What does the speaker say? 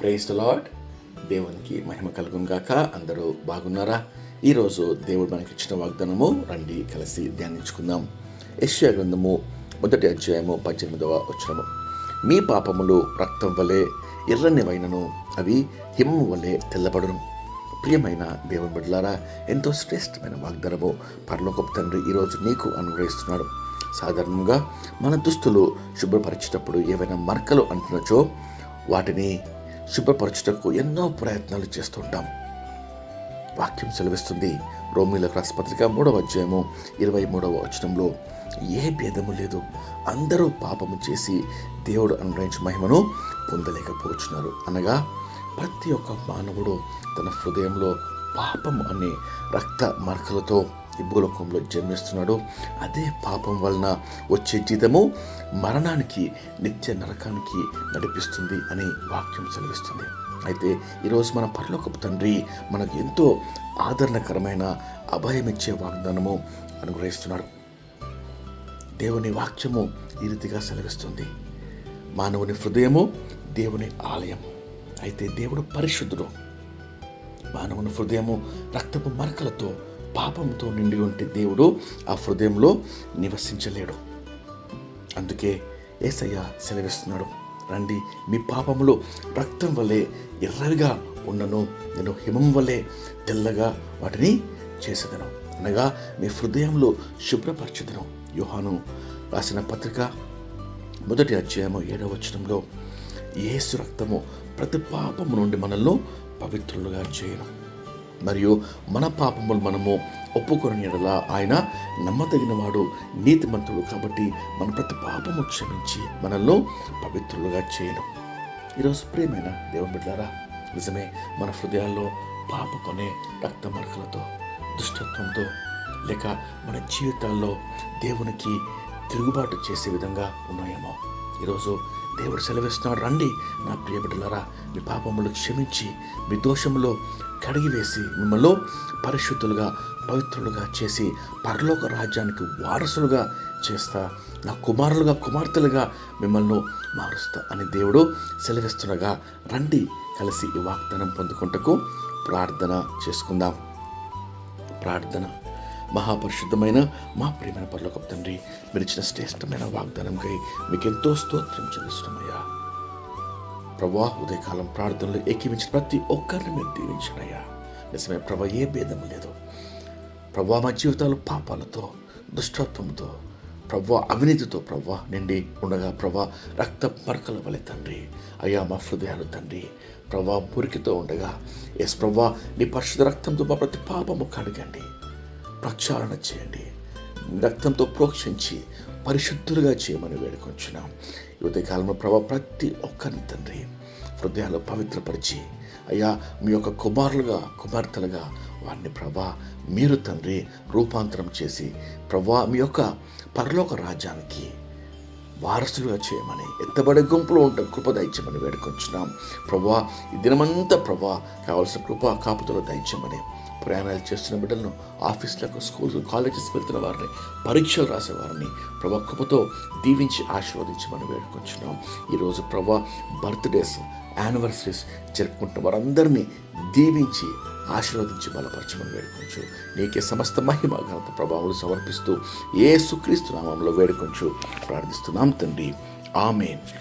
Praise lord దేవునికి మహిమ కలుగును గాక. అందరూ బాగున్నారా? ఈరోజు దేవుడు మనకి ఇచ్చిన వాగ్దానము రండి కలిసి ధ్యానించుకుందాం. యెషయా గ్రంథము మొదటి అధ్యాయము పద్దెనిమిదవ వచనము. మీ పాపములు రక్తం వలె ఎర్రనివైనను అవి హిమము వలె తెల్లబడును. ప్రియమైన దేవుని బిడ్డలారా ఎంతో శ్రేష్టమైన వాగ్దానము పరలోకపు తండ్రి ఈరోజు నీకు అనుగ్రహిస్తున్నాడు. సాధారణంగా మన దుస్తులు శుభ్రపరిచేటప్పుడు ఏవైనా మరకలు అంటున్నచో వాటిని శుభ్రపరచుటకు ఎన్నో ప్రయత్నాలు చేస్తుంటాం. వాక్యం సెలవిస్తుంది రోమిలకు రాసపత్రిక మూడవ అధ్యాయము ఇరవై మూడవ వచనంలో ఏ భేదము లేదు. అందరూ పాపము చేసి దేవుడు అనుగ్రహించిన మహిమను పొందలేకపోతున్నారు అనగా ప్రతి ఒక్క మానవుడు తన హృదయంలో పాపం అనే రక్త మరకలతో ఈ భూలోకంలో జన్మిస్తున్నాడు. అదే పాపం వలన వచ్చే జీతము మరణానికి నిత్య నరకానికి నడిపిస్తుంది అని వాక్యం చదివిస్తుంది అయితే ఈరోజు మన పరలోకపు తండ్రి మనకు ఎంతో ఆదరణకరమైన అభయమిచ్చే వాగ్దానము అనుగ్రహిస్తున్నాడు. దేవుని వాక్యము ఈ రీతిగా సెలవిస్తుంది. మానవుని హృదయము దేవుని ఆలయం. అయితే దేవుడు పరిశుద్ధుడు. మానవుని హృదయము రక్తపు మరకలతో పాపంతో నిండి ఉంటే దేవుడు ఆ హృదయంలో నివసించలేడు. అందుకే ఏసయ్య సెలవిస్తున్నాడు రండి మీ పాపములు రక్తం వలె ఎర్రగా ఉన్నను నేను హిమం వలె తెల్లగా వాటిని చేసేదను. అనగా మీ హృదయంలో శుభ్రపరచదను. యోహాను రాసిన పత్రిక మొదటి అధ్యాయము ఏడవ వచనంలో యేసు రక్తము ప్రతి పాపము నుండి మనల్ని పవిత్రులుగా చేయను. మరియు మన పాపములు మనము ఒప్పుకొని ఎడలా ఆయన నమ్మదగినవాడు నీతిమంతుడు కాబట్టి మన ప్రతి పాపము క్షమించి మనల్ని పవిత్రులుగా చేయను. ఈరోజు ప్రేమైన దేవుని బిడ్డారా నిజమే మన హృదయాల్లో పాప కొనే రక్త మరకలతో దుష్టత్వంతో లేక మన జీవితాల్లో దేవునికి తిరుగుబాటు చేసే విధంగా ఉన్నాయేమో. ఈరోజు దేవుడు సెలవిస్తున్నాడు. రండి నా ప్రియబిడ్డలరా మీ పాపములు క్షమించి మీ దోషములో కడిగివేసి మిమ్మల్ని పరిశుద్ధులుగా పవిత్రులుగా చేసి పరలోక రాజ్యానికి వారసులుగా చేస్తా. నా కుమారులుగా కుమార్తెలుగా మిమ్మల్ని మారుస్తా అని దేవుడు సెలవిస్తుండగా రండి కలిసి ఈ వాగ్దానం పొందుకుంటకు ప్రార్థన చేసుకుందాం. ప్రార్థన. మహాపరిశుద్ధమైన మా ప్రేమైన పర్లోక తండ్రి మీరు ఇచ్చిన శ్రేష్టమైన వాగ్దానంకై మీకు ఎంతో స్తోత్రం చెల్లిస్తున్నామయ్యా. ప్రభా ఉదయకాలం ప్రార్థనలు ఏకీమించిన ప్రతి ఒక్కరిని మీరు దీవించినయ్యా నిజమే ప్రభ ఏ భేదం లేదు. ప్రభా మా జీవితాలు పాపాలతో దుష్టత్వంతో ప్రభా అవినీతితో ప్రభా నిండి ఉండగా ప్రభ రక్త మరకల వలె తండ్రి. అయ్యా మా హృదయాలు తండ్రి ప్రభా మురికితో ఉండగా. ఎస్ ప్రభా నీ పరిశుద్ధ రక్తంతో మా ప్రతి పాపము కడగండి. ప్రక్షాళన చేయండి. రక్తంతో ప్రోక్షించి పరిశుద్ధులుగా చేయమని వేడుకొంచున్నాం. యువత కాలంలో ప్రభా ప్రతి ఒక్కరిని తండ్రి హృదయాలు పవిత్రపరిచి అయ్యా మీ యొక్క కుమారులుగా కుమార్తెలుగా వారిని ప్రభా మీరు తండ్రి రూపాంతరం చేసి ప్రభా మీ యొక్క పరలోక రాజ్యానికి వారసులుగా చేయమని ఎత్తబడే గుంపులో ఉంటే కృప దయచేయమని వేడుకొంచున్నాం. ప్రభా ఈ దినమంతా ప్రభా కావలసిన కృప కాపుతలో దయచేయమని ప్రయాణాలు చేస్తున్న బిడ్డలను ఆఫీసులకు స్కూల్స్ కాలేజెస్ వెళ్తున్న వారిని పరీక్షలు రాసేవారిని ప్రభా కృపతో దీవించి ఆశీర్వదించమని వేడుకొంచున్నాం. ఈరోజు ప్రభా బర్త్డేస్ యానివర్సరీస్ జరుపుకుంటున్న వారందరినీ దీవించి ఆశీర్వదించి బలపరచమని వేడుకొంచు. నీకే సమస్త మహిమ ఘనత ప్రభావాలు సమర్పిస్తూ ఏ సుక్రీస్తు నామంలో వేడుకొంచు. ప్రార్థిస్తున్నాం తండ్రి. ఆమెన్.